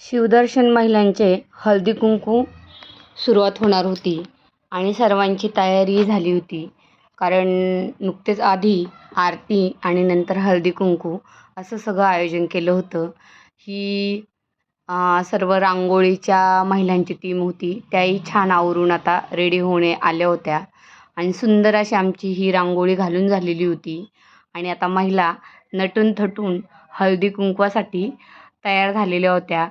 शिवदर्शन महिलांचे हळदीकुंकू सुरुवात होणार होती आणि सर्वांची तयारी झाली होती. कारण नुकतेच आधी आरती आणि नंतर हळदीकुंकू असं सगळं आयोजन केलं होतं. ही सर्व रांगोळीच्या महिलांची टीम होती. त्याही छान आवरून आता रेडी होणे आल्या होत्या. आणि सुंदर अशी आमची ही रांगोळी घालून झालेली होती. आणि आता महिला नटून थटून हळदी कुंकवासाठी तयार झालेल्या होत्या.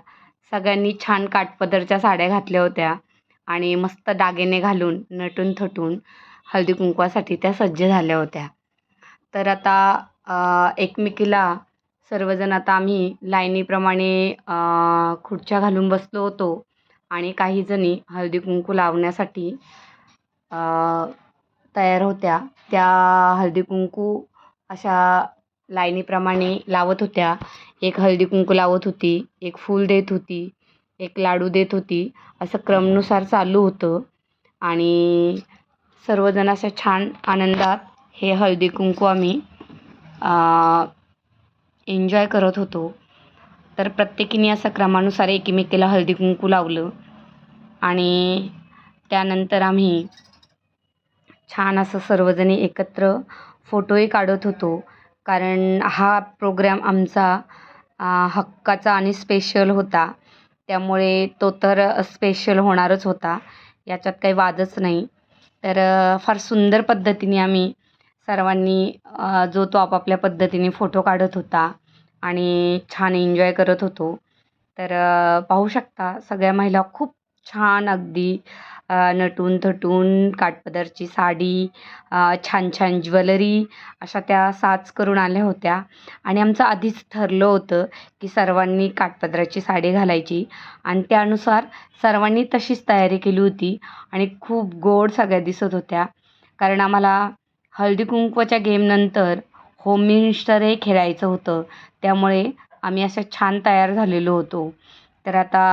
सगळ्यांनी छान काठपदरच्या साड्या घातल्या होत्या आणि मस्त दागिने घालून नटून थटून हळदी कुंकवासाठी त्या सज्ज झाल्या होत्या. तर आता एकमेकीला सर्वजण आता आम्ही लाईनीप्रमाणे खुर्च्या घालून बसलो होतो आणि काहीजणी हळदी कुंकू लावण्यासाठी तयार होत्या. त्या हळदी कुंकू अशा लाईनीप्रमाणे लावत होत्या. एक हळदी कुंकू लावत होती एक फूल देत होती एक लाडू देत होती असं क्रमनुसार चालू होतं. आणि सर्वजण असं छान आनंदात हे हळदी कुंकू आम्ही एन्जॉय करत होतो. तर प्रत्येकीने असं क्रमानुसार एकमेकीला हळदी कुंकू लावलं. आणि त्यानंतर आम्ही छान असं सर्वजणी एकत्र फोटोही काढत होतो. कारण हा प्रोग्रॅम आमचा हक्काचा आणि स्पेशल होता. त्यामुळे तो तर स्पेशल होणारच होता. याच्यात काही वादच नाही. तर फार सुंदर पद्धतीने आम्ही सर्वांनी जो तो आपापल्या पद्धतीने फोटो काढत होता आणि छान एन्जॉय करत होतो. तर पाहू शकता सगळ्या महिला खूप छान अगदी नटून थटून काठपदरची साडी छान छान ज्वेलरी अशा त्या साच करून आल्या होत्या. आणि आमचं आधीच ठरलं होतं की सर्वांनी काठपदराची साडी घालायची. आणि त्यानुसार सर्वांनी तशीच तयारी केली होती आणि खूप गोड सगळ्या दिसत होत्या. कारण आम्हाला हळदी कुंकवाच्या गेमनंतर होम मिनिस्टरही खेळायचं होतं. त्यामुळे आम्ही अशा छान तयार झालेलो होतो. तर आता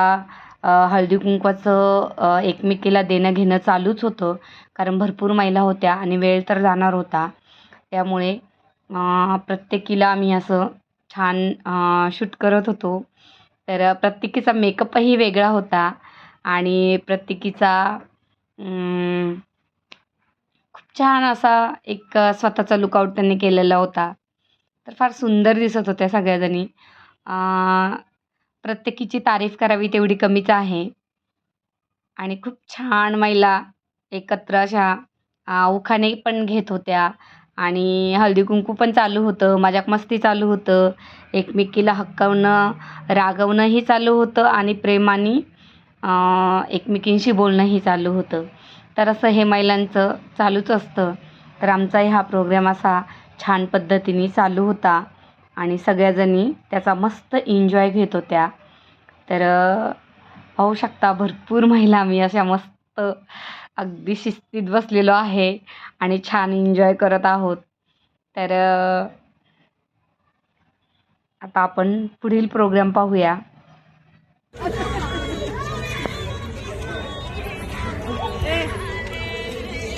हळदी कुंकवाचं एकमेकीला देणं घेणं चालूच होतं. कारण भरपूर महिला होत्या आणि वेळ तर जाणार होता. त्यामुळे प्रत्येकीला आम्ही असं छान शूट करत होतो. तर प्रत्येकीचा मेकअपही वेगळा होता आणि प्रत्येकीचा खूप छान असा एक स्वतःचा लुकआउट त्यांनी केलेला होता. तर फार सुंदर दिसत होत्या सगळ्याजणी. प्रत्येकीची तारीफ करावी तेवढी कमीच आहे. आणि खूप छान महिला एकत्र अशा उखाणे पण घेत होत्या. आणि हळदी कुंकू पण चालू होतं मजाक मस्ती चालू होतं. एकमेकीला हक्कावणं रागवणंही चालू होतं आणि प्रेमाने एकमेकींशी बोलणंही चालू होतं. तर असं हे महिलांचं चालूच असतं. तर आमचाही हा प्रोग्राम असा छान पद्धतीने चालू होता. आणि सगळ्याजणी त्याचा मस्त एन्जॉय घेत होत्या. तर पाहू शकता भरपूर महिला आम्ही अशा मस्त अगदी शिस्तीत बसलेलो आहे आणि छान एन्जॉय करत आहोत. तर आता आपण पुढील प्रोग्राम पाहूया.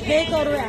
हे करूया.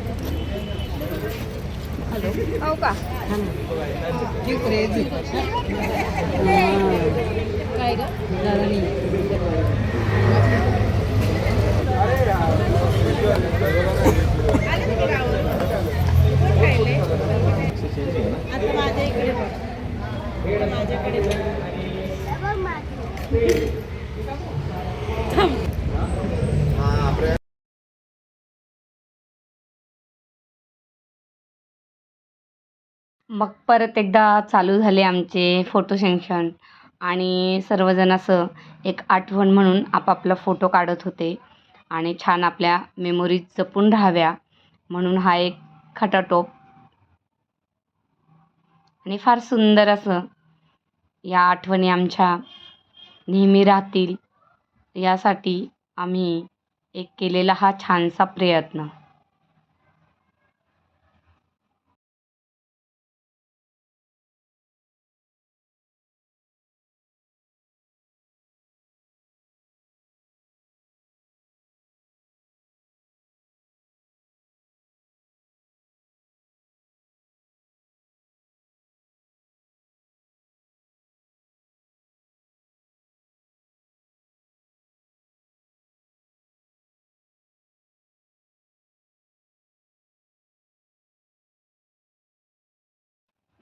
हो का? काय मग परत एकदा चालू झाले आमचे फोटो सेशन आणि सर्वजण असं एक आठवण म्हणून आपापला फोटो काढत होते. आणि छान आपल्या मेमोरीज जपून राहाव्या म्हणून हा एक खटाटोप आणि फार सुंदर असं या आठवणी आमच्या नेहमी राहतील. यासाठी आम्ही एक केलेला हा छानसा प्रयत्न.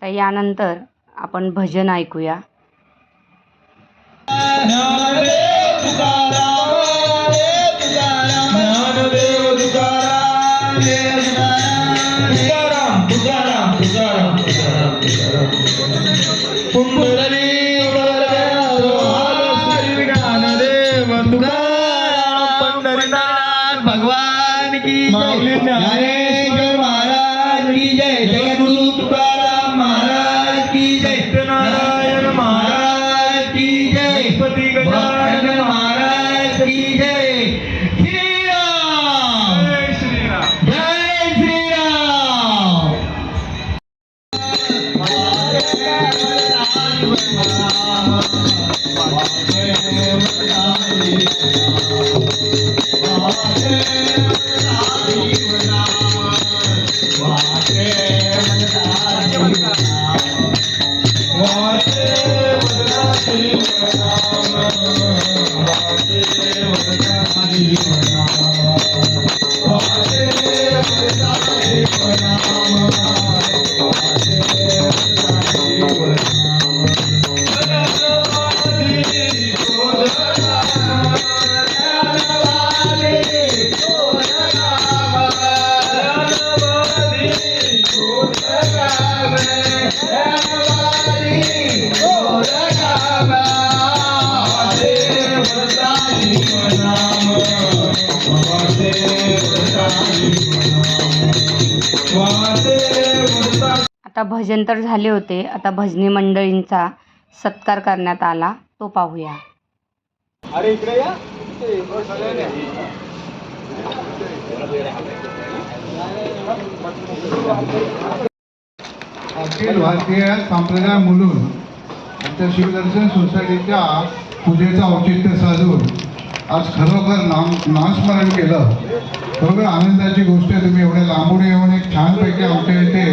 तर यानंतर आपण भजन ऐकूया. भगवान की जय। महाराज की जय। जगद्गुरु तुकाराम। महाराज की जय. नारायण महाराज की जय. गजानन महाराज की जय. श्रीराम. जय श्रीराम. जय आता भजन तर झाले होते. आता भजनी मंडळींचा सत्कार करण्यात आला. तो पाहूया. अरे इकडे या. अखिल भारतीय संप्रदाय म्हणून आमच्या शिवदर्शन सोसायटीच्या पूजेचं औचित्य साधून आज खरोखर नाम नामस्मरण केलं. खरोखर आनंदाची गोष्ट आहे तुम्ही एवढ्या लांबून येऊन एक छानपैकी आमच्या इथे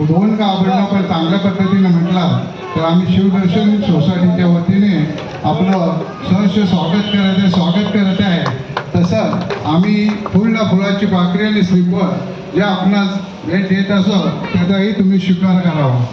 दोन का आवडणं पण चांगल्या पद्धतीने म्हटला तर आम्ही शिवदर्शन सोसायटीच्या वतीने आपलं सहर्ष स्वागत करत आहे स्वागत करत आहे. तसं आम्ही फुलला फुलाची भाकरी आणि श्रीफळ जे आपणास भेट देत असो त्याचाही तुम्ही स्वीकार करावा.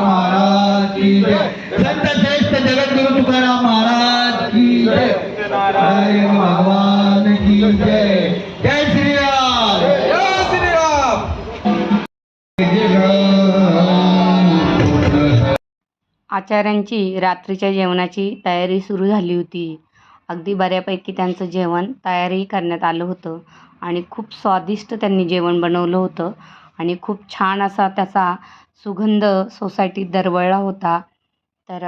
महाराज की जय संत श्रेष्ठ जगद्गुरु तुकाराम महाराज की जय. नारायण भगवान. आचार्यांची रात्रीच्या जेवणाची तयारी सुरू झाली होती. अगदी बऱ्यापैकी त्यांचं जेवण तयारी करण्यात आलं होतं आणि खूप स्वादिष्ट त्यांनी जेवण बनवलं होतं आणि खूप छान असा त्याचा सुगंध सोसायटीत दरवळला होता. तर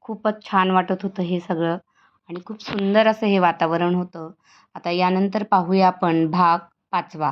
खूपच छान वाटत होतं हे सगळं आणि खूप सुंदर असं हे वातावरण होतं. आता यानंतर पाहूया आपण भाग पाचवा.